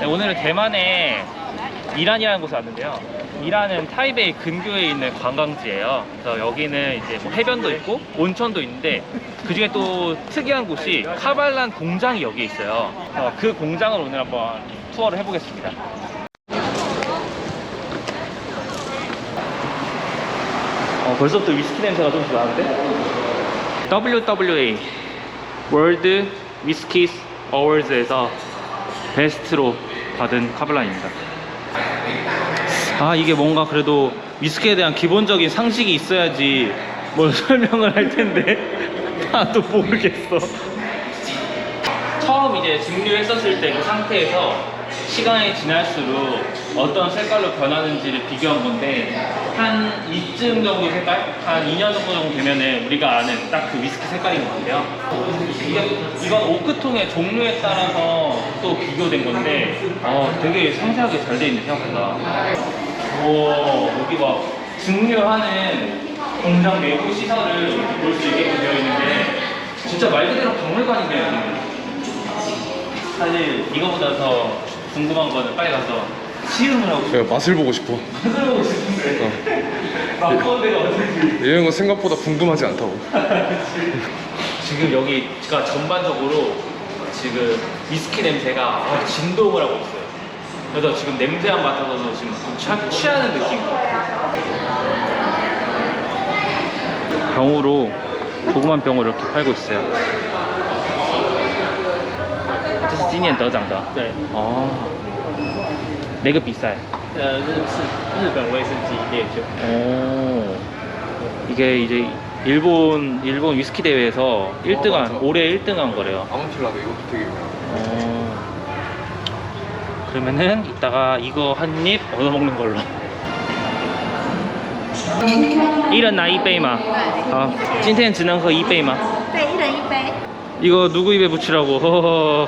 네, 오늘은 대만의 이란이라는 곳에 왔는데요. 이란은 타이베이 근교에 있는 관광지예요. 그래서 여기는 이제 뭐 해변도 있고 온천도 있는데 그 중에 또 특이한 곳이 카발란 공장이 여기에 있어요. 어, 그 공장을 오늘 한번 투어를 해보겠습니다. 어, 벌써부터 위스키 냄새가 좀 나는데? WWA 월드 위스키스 어워즈에서 베스트로 받은 카블란입니다. 아 이게 뭔가 그래도 위스키에 대한 기본적인 상식이 있어야지 뭘 설명을 할 텐데 나도 모르겠어. 처음 이제 증류했었을 때 그 상태에서 시간이 지날수록 어떤 색깔로 변하는지를 비교한 건데 한 이쯤 정도 색깔? 한 2년 정도 정도 되면은 우리가 아는 딱 그 위스키 색깔인 것 같아요. 이건 오크통의 종류에 따라서 또 비교된 건데 어, 되게 상세하게 잘 돼 있네 생각보다. 오 여기 막 증류하는 공장 내부 시설을 볼 수 있게 되어 있는데 진짜 말 그대로 박물관이네요. 사실 이거보다 더 궁금한 거는 빨리 가서 시음을 하고 내가 맛을 보고 싶어. 싶어 보고 싶은데. 맛본 데가 어딘지 이런 거 생각보다 궁금하지 않다고. 지금 여기가 전반적으로 지금 위스키 냄새가 아, 진동을 하고 있어요. 그래서 지금 냄새 안 맡아서도 지금 좀 취하, 취하는 느낌. 병으로 조그만 병으로 이렇게 팔고 있어요 今年得奖的对，哦哪个比赛呃，日是日本威士忌烈酒，오 이게 이제 일본 일본 위스키 대회에서 1등한 맞아. 올해 1등한 거래요. 아몬틸라도 이것도 되게 유명해. 어, 그러면은 이따가 이거 한 입 얻어 먹는 걸로. 一人拿一杯嘛。好，今天只能喝一杯吗？对，一人一杯。 이거 누구 입에 붙이라고? 허허허.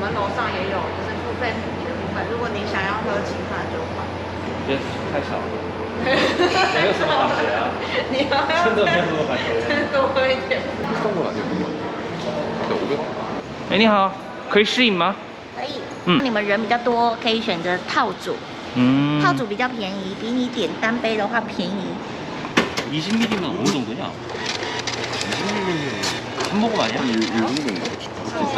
们楼上也有，就是付费普及的部分。如果你想要喝其他酒的话， 예, 太少了。没有什么感觉啊，你要真的没有什么感觉。多一点。 비싼 건 아니야, 그거. 근데 500? 哎，你好，可以试饮吗？可以。嗯你们人比较多，可以选择套组，嗯套组比较便宜，比你点单杯的话便宜。 20ml면 어느 정도냐? 20ml는 한 모금 아니야? 이, 이 정도인가? 진짜?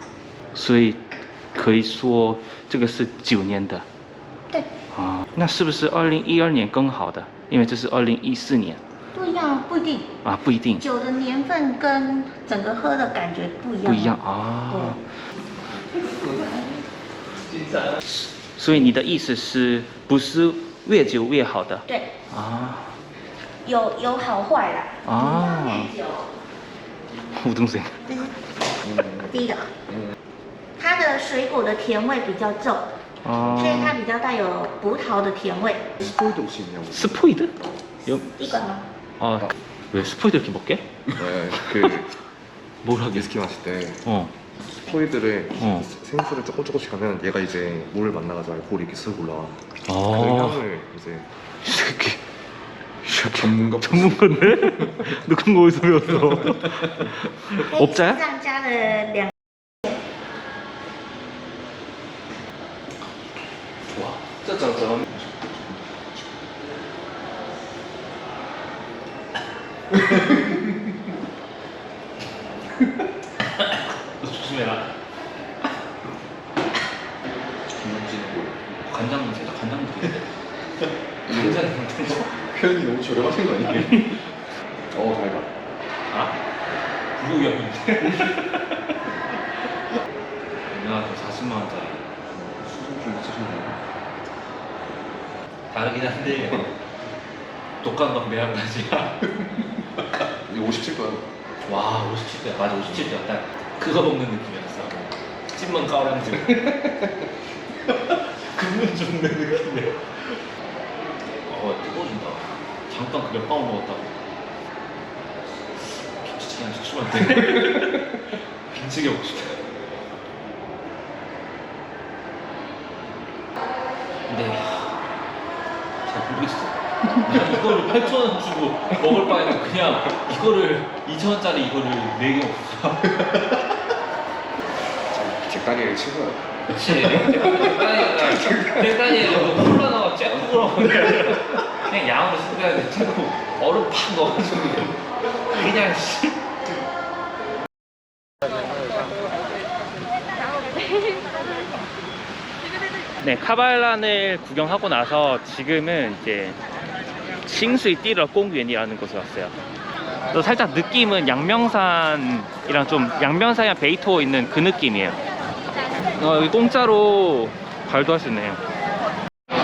所以可以说这个是九年的对，啊。那是不是二零一二年更好的？因为这是二零一四年不一样，不一定。啊，不一定，酒的年份跟整个喝的感觉不一样。不一样。啊。所以你的意思是不是越久越好的对，啊？有有好坏啦。啊，吴东生，这是 第一个，它的水果的甜味比较重，哦所以它比较带有葡萄的甜味。 스포이드 혹시 있냐고. 스포이드? 여, 一管吗？ 아, 왜 스포이드 이렇게 먹게? 네, 그 뭘 하게? 위스키 마실 때 어, 스포이드를 어. 생수를 조금 조금씩 하면 얘가 이제 물을 만나가지고 알코올이 이렇게 쓱 올라와. 그 아, 향을 이제 이 새끼, 이 새끼 전문가 전문가인데? 너 그런 거 어디서 배웠어? 可以 업자야? 上加了两 점점 조심해라. 김영진이고 뭐, 간장 문제다 간장 문제 간장 문제 표현이 너무 저렴하신 거 아니에요? 어 달다 아? 불고기였는데? 내가 40만원짜리. 수준 좀 있으셨나요? 다르긴 한데 독감과 매한가지야. 이거 57거야. 와 57대 맞아 57대 딱 그거 먹는 느낌이었어. 찐만 까오랑지. 그분 죽는 느낌이야. 어 뜨거워진다. 잠깐 그몇 방울 먹었다고. 김치찌개 한안 돼. 김치찌개 먹고 싶다. 근데 잘 모르겠어. 난 이거를 8,000원 주고 먹을 바에는 그냥 이거를 2,000원짜리 이거를 4개 먹자. 제 딸이랑 친구야. 그치. 백단이가 콜라 나와 쬐고 그냥 양으로 섞어야 돼. 자꾸 얼음 팍 넣어가지고 그냥 씨. 네, 카발란을 구경하고 나서 지금은 이제 싱수이 띠러 공園이라는 곳에 왔어요. 또 살짝 느낌은 양명산이랑 좀 양명산이랑 베이토 있는 그 느낌이에요. 어, 여기 공짜로 발도 할 수 있네요.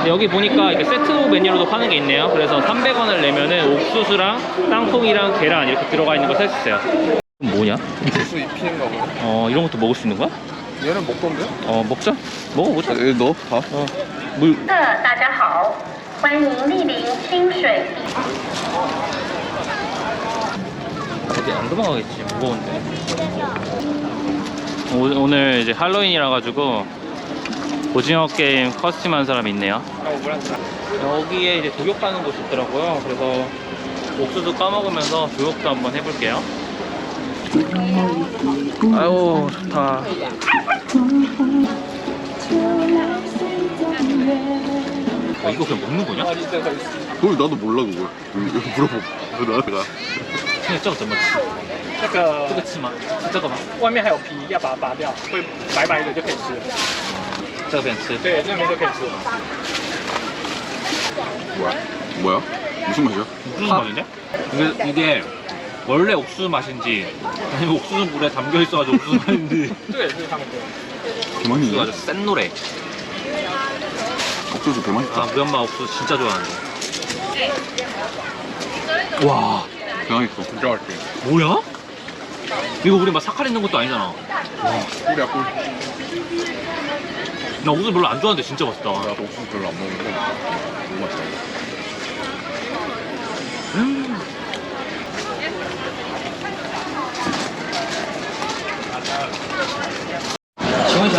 여기 보니까 이게 세트 메뉴로도 파는 게 있네요. 그래서 300원을 내면은 옥수수랑 땅콩이랑 계란 이렇게 들어가 있는 거살수 있어요. 뭐냐? 주스 입히는 거 보다. 어, 이런 것도 먹을 수 있는 거야? 얘는 먹던데? 어, 먹자. 먹어보자. 얘 넣어, 다. 어, 물. 客大家好，欢迎莅临清水 어디 안 도망가겠지 무거운데 오, 오늘 이제 할로윈이라 가지고 오징어 게임 커스텀한 사람이 있네요 여기에 이제 조격하는 곳이 있더라고요 그래서 옥수수 까먹으면서 조격도 한번 해볼게요 아유 좋다 어, 이거 그냥 먹는 거냐? 그걸 나도 몰라, 그걸. 이거 물어보. 나가. 그냥 저거怎么吃那个这个吃吗？是这个吗？外面还有皮，要把它拔掉，会白白的就可以吃了。这个边吃。 对，那边就可以吃。 뭐야? 뭐야? 무슨 맛이야? 옥수수 맛인데? 이게, 이게 원래 옥수수 맛인지 아니면 옥수수 물에 담겨 있어가지고 옥수수 맛인지 그래, 그래, 아주 센 노래 옥수수 개맛있다. 아 우리 엄마 옥수수 진짜 좋아하는데 와, 대박이고. 진짜 맛있지. 뭐야? 이거 우리 막 사카린 있는 것도 아니잖아 꿀이야 꿀. 나 옥수수 별로 안 좋아하는데 진짜 맛있다 나도 옥수수 별로 안 먹는데 너무 맛있다. 음.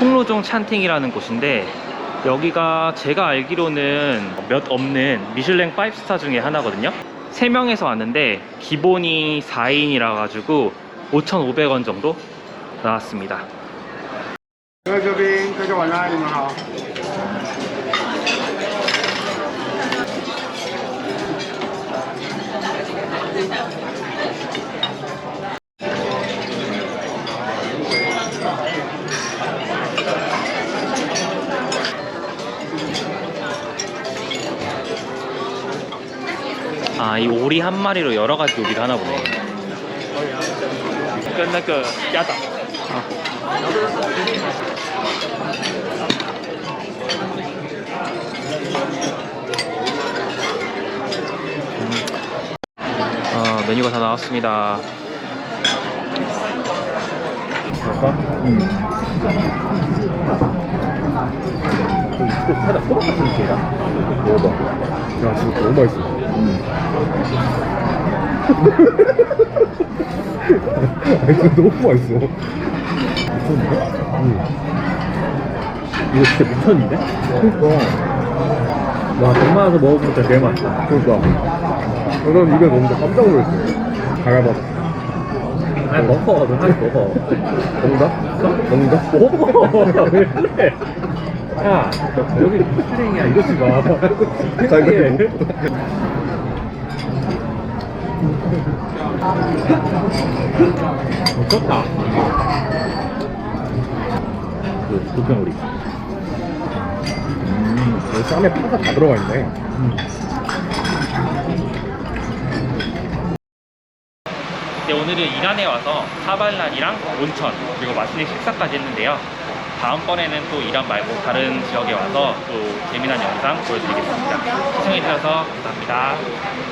홍로종 찬팅이라는 곳인데 여기가 제가 알기로는 몇 없는 미슐랭 5스타 중에 하나거든요. 3명에서 왔는데 기본이 4인이라 가지고 5,500원 정도 나왔습니다. 各位贵宾，大家晚安，你们好。 한 마리로 여러 가지 요리를 하나 보네. 跟那个鸭掌。 어, 메뉴가 다 나왔습니다. 야, 지금 너무 맛있어. 아니, 진짜 너무 맛있어. 미쳤는데? 응. 이거 진짜 미쳤는데? 그니까. 와 먹어보면 진짜 제일 맛있다 그러니까. 저는 입에 넣는데 깜짝 놀랐어요. 가가봐. 아니 먹어 너 하나 먹어 먹는다? 먹는다? 먹어 왜 그래 야 여기 쓰레기야 이러지 마 갈비찜. 미쳤다 그 불평우리 음, 여기 쌈에 파가 다 들어가 있네. 네, 오늘은 이란에 와서 하발란이랑 온천 그리고 맛있는 식사까지 했는데요. 다음번에는 또 이란 말고 다른 지역에 와서 또 재미난 영상 보여드리겠습니다. 시청해주셔서 감사합니다.